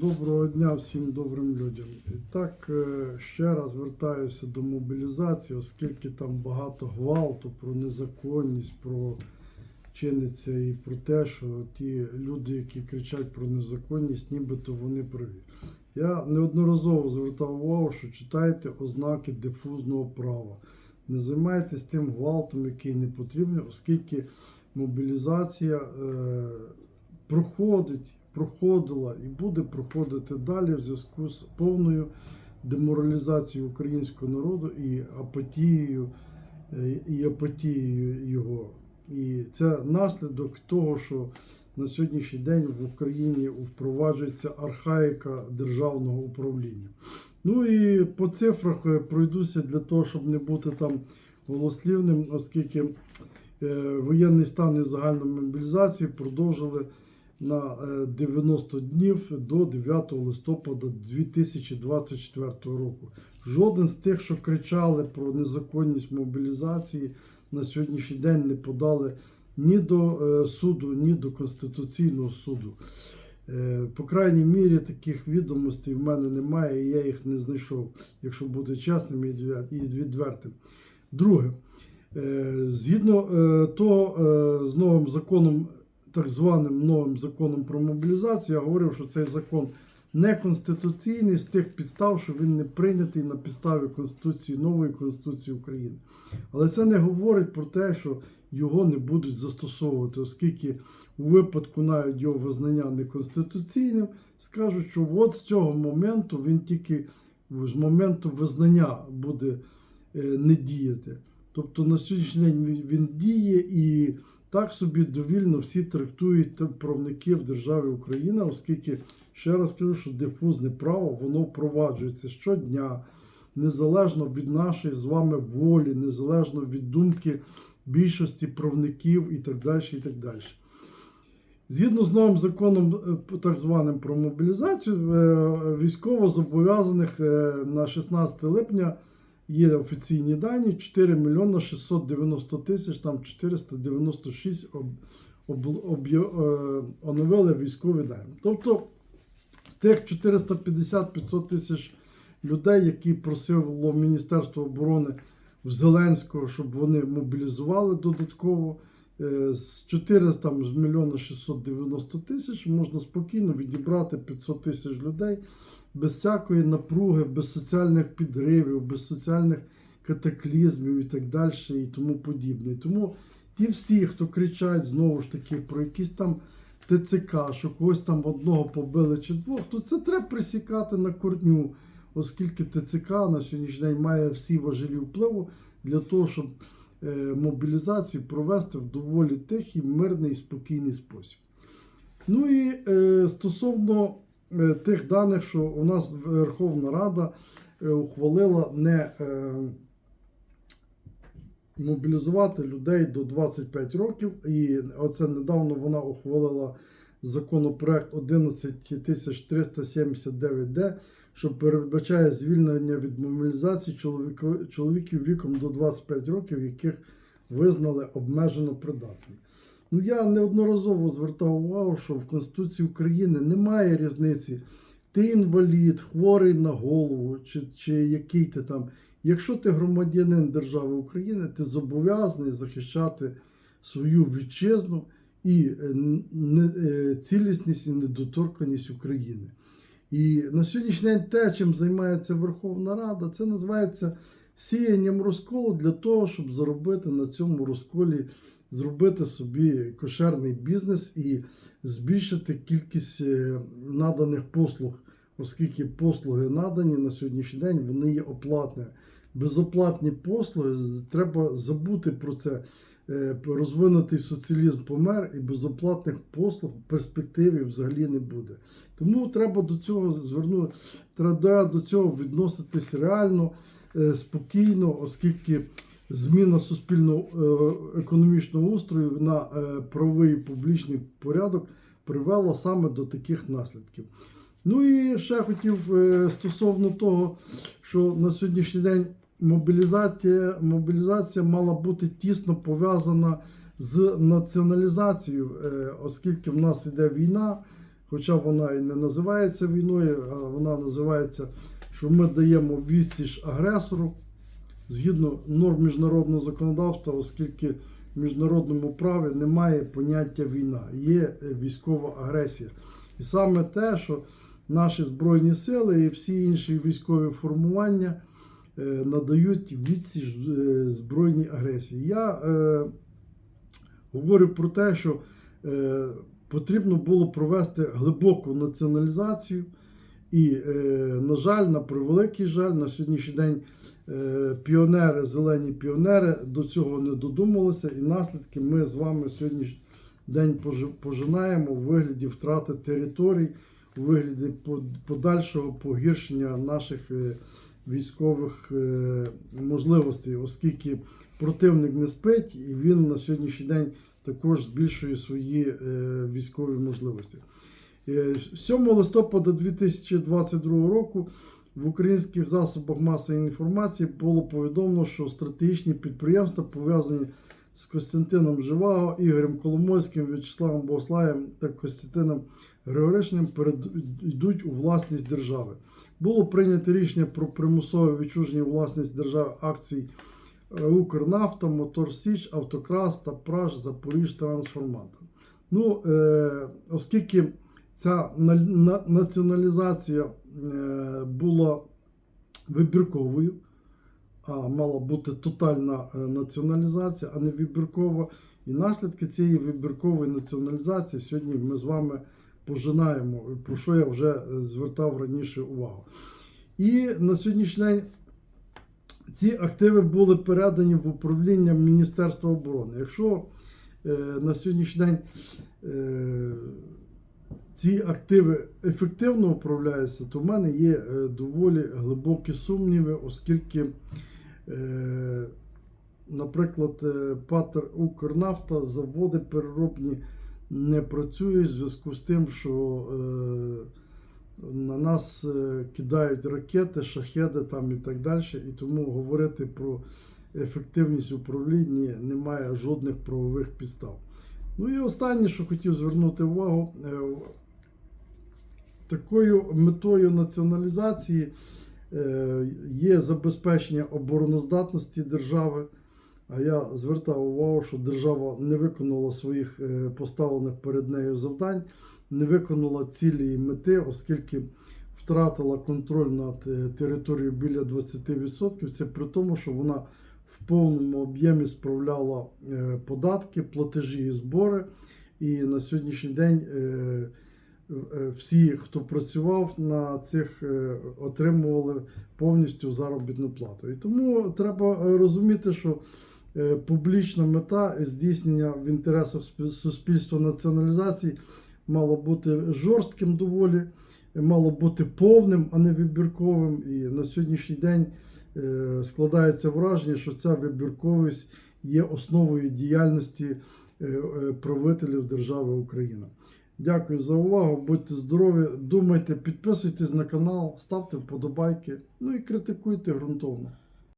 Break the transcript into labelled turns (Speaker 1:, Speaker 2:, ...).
Speaker 1: Доброго дня всім добрим людям. І так, е, ще раз вертаюся до мобілізації, оскільки там багато гвалту про незаконність, про чиниться і про те, що ті люди, які кричать про незаконність, нібито вони праві. Я неодноразово звертав увагу, що читайте ознаки дифузного права. Не займайтесь тим гвалтом, який не потрібен, оскільки мобілізація е, проходить, проходила і буде проходити далі в зв'язку з повною деморалізацією українського народу і апатією, е, і апатією його. І це наслідок того, що на сьогоднішній день в Україні впроваджується архаїка державного управління. Ну і по цифрах е, пройдуся для того, щоб не бути там голослівним, оскільки е, воєнний стан і загальну мобілізацію продовжили на е, 90 днів до 9 листопада 2024 року. Жоден з тих, що кричали про незаконність мобілізації, на сьогоднішній день не подали ні до е, суду, ні до Конституційного суду. Е, По крайній мірі таких відомостей в мене немає, і я їх не знайшов, якщо бути чесним і відвертим. Друге, е, згідно е, того е, з новим законом, так званим новим законом про мобілізацію, я говорив, що цей закон неконституційний з тих підстав, що він не прийнятий на підставі Конституції нової Конституції України. Але це не говорить про те, що його не будуть застосовувати, оскільки у випадку навіть його визнання неконституційним, скажуть, що от з цього моменту він тільки з моменту визнання буде е, не діяти. Тобто на сьогоднішній день він- він діє і так собі довільно всі трактують правники в державі Україна, оскільки ще раз кажу, що дифузне право воно впроваджується щодня, незалежно від нашої з вами волі, незалежно від думки більшості правників і так далі. і так далі. Згідно з новим законом, е, так званим про мобілізацію, е, військовозобов'язаних е, на 16 липня є офіційні дані 4 мільйона 690 тисяч, там 496 об, об, об'я- е, оновили військові дані. Тобто з тих 450-500 тисяч людей, які просило Міністерство оборони в Зеленського, щоб вони мобілізували додатково. е, З 400 там, з мільйона 690 тисяч можна спокійно відібрати 500 тисяч людей без всякої напруги, без соціальних підривів, без соціальних катаклізмів і так далі, і тому подібне. Тому ті всі, хто кричать знову ж таки про якісь там ТЦК, що когось там одного побили чи двох, то це треба присікати на корню, оскільки ТЦК на сьогоднішній день має всі важелі впливу для того, щоб е, мобілізацію провести в доволі тихий, мирний спокійний спосіб. Ну і е, стосовно тих даних, що у нас Верховна Рада е, ухвалила не е, мобілізувати людей до 25 років. І оце недавно вона ухвалила законопроект 11379Д, що передбачає звільнення від мобілізації чоловіків віком до 25 років, яких визнали обмежено придатними. Ну, я неодноразово звертав увагу, що в Конституції України немає різниці. Ти інвалід, хворий на голову, чи, чи який ти там. Якщо ти громадянин держави України, ти зобов'язаний захищати свою вітчизну і е, е, цілісність і недоторканість України. І на сьогоднішній день те, чим займається Верховна Рада, це називається сіянням розколу для того, щоб заробити на цьому розколі, зробити собі кошерний бізнес і збільшити кількість е, наданих послуг, оскільки послуги надані на сьогоднішній день, вони є оплатними. Безоплатні послуги треба забути про це. Е, Розвинутий соціалізм помер і безоплатних послуг в перспективі взагалі не буде. Тому треба до цього звернути, треба до цього відноситись реально, е, спокійно, оскільки зміна суспільного е, економічного устрою на е, правовий публічний порядок привела саме до таких наслідків. Ну і ще хотів е, стосовно того, що на сьогоднішній день мобілізація, мобілізація мала бути тісно пов'язана з націоналізацією, оскільки в нас іде війна. хоча вона і не називається війною, а вона називається, що ми даємо відсіч агресору згідно норм міжнародного законодавства, оскільки в міжнародному праві немає поняття війна, є е, військова агресія. І саме те, що наші Збройні сили і всі інші військові формування е, надають відсіч е, збройній агресії. Я е, говорю про те, що е, потрібно було провести глибоку націоналізацію. І, на жаль, на превеликий жаль, на сьогоднішній день піонери, зелені піонери до цього не додумалися, і наслідки ми з вами сьогодні день пожинаємо у вигляді втрати територій, у вигляді подальшого погіршення наших е, військових е, можливостей, оскільки противник не спить, і він на сьогоднішній день також збільшує свої е, військові можливості. Е, 7 листопада 2022 року в українських засобах масової інформації було повідомлено, що стратегічні підприємства пов'язані з Костянтином Живаго, Ігорем Коломойським, В'ячеславом Богослаєм та Костянтином Григоришним перейдуть у власність держави. Було прийнято рішення про примусове відчуження власність держави акцій е, Укрнафта, Мотор Січ, Автокрас та Праж, Запоріж Трансформатор. Ну, е, оскільки ця на- на- націоналізація була вибірковою, а мала бути тотальна е, націоналізація, а не вибіркова. І наслідки цієї вибіркової націоналізації сьогодні ми з вами пожинаємо, про що я вже е, звертав раніше увагу. І на сьогоднішній день ці активи були передані в управління Міністерства оборони. Якщо е, на сьогоднішній день е, ці активи ефективно управляються, то в мене є е, доволі глибокі сумніви, оскільки, е, наприклад, е, Патер Укрнафта, заводи переробні не працюють в зв'язку з тим, що на нас кидають ракети, шахеди там і так далі. І тому говорити про ефективність управління немає жодних правових підстав. Ну і останнє, що хотів звернути увагу, такою метою націоналізації е, є забезпечення обороноздатності держави. А я звертав увагу, що держава не виконала своїх е, поставлених перед нею завдань, не виконала цілі і мети, оскільки втратила контроль над е, територією біля 20%. Це при тому, що вона в повному об'ємі справляла податки, платежі і збори. І на сьогоднішній день всі, хто працював на цих, е, отримували повністю заробітну плату. І тому треба е, розуміти, що е, публічна мета здійснення в інтересах суспільства націоналізації мало бути жорстким доволі, мало бути повним, а не вибірковим. І на сьогоднішній день е, складається враження, що ця вибірковість є основою діяльності е, е, правителів держави Україна. Дякую за увагу. Будьте здорові, думайте, підписуйтесь на канал, ставте вподобайки, ну і критикуйте ґрунтовно.